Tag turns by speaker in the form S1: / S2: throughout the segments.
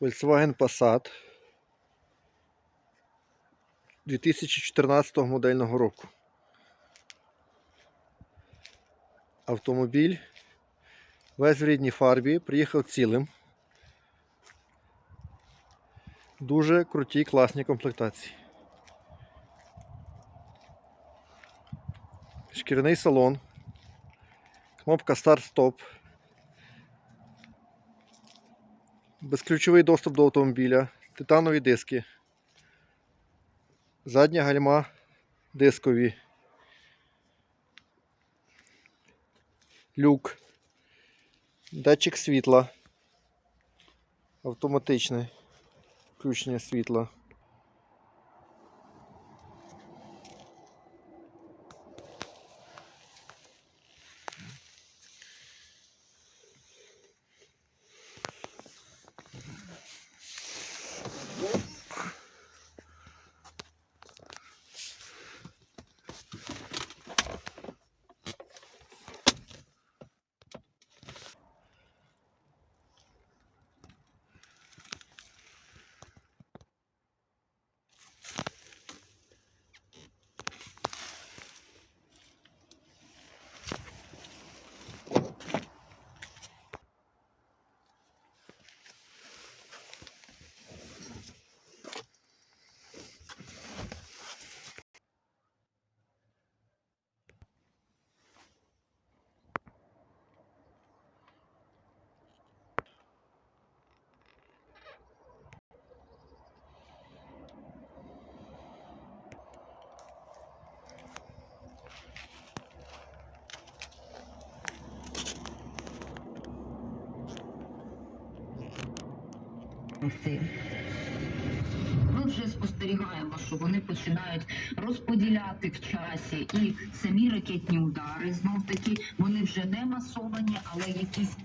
S1: Volkswagen Passat 2014 модельного року. Автомобіль весь в рідній фарбі, приїхав цілим. Дуже круті, класні комплектації. Шкіряний салон. Кнопка старт-стоп. Безключовий доступ до автомобіля, титанові диски. Задня гальма дискові. Люк. Датчик світла. Автоматичне включення світла.
S2: Ти. Ми вже спостерігаємо, що вони починають розподіляти в часі і самі ракетні удари. Знов таки вони вже не масовані, але якісь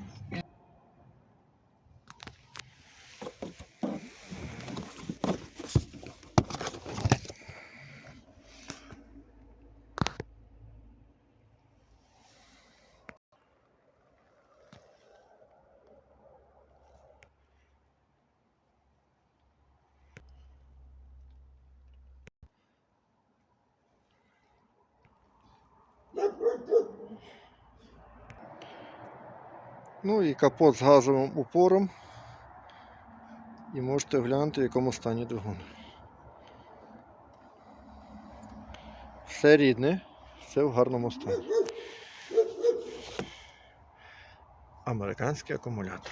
S1: Ну і капот з газовим упором. І можете глянути, в якому стані двигун. Все рідне, все в гарному стані. Американський акумулятор.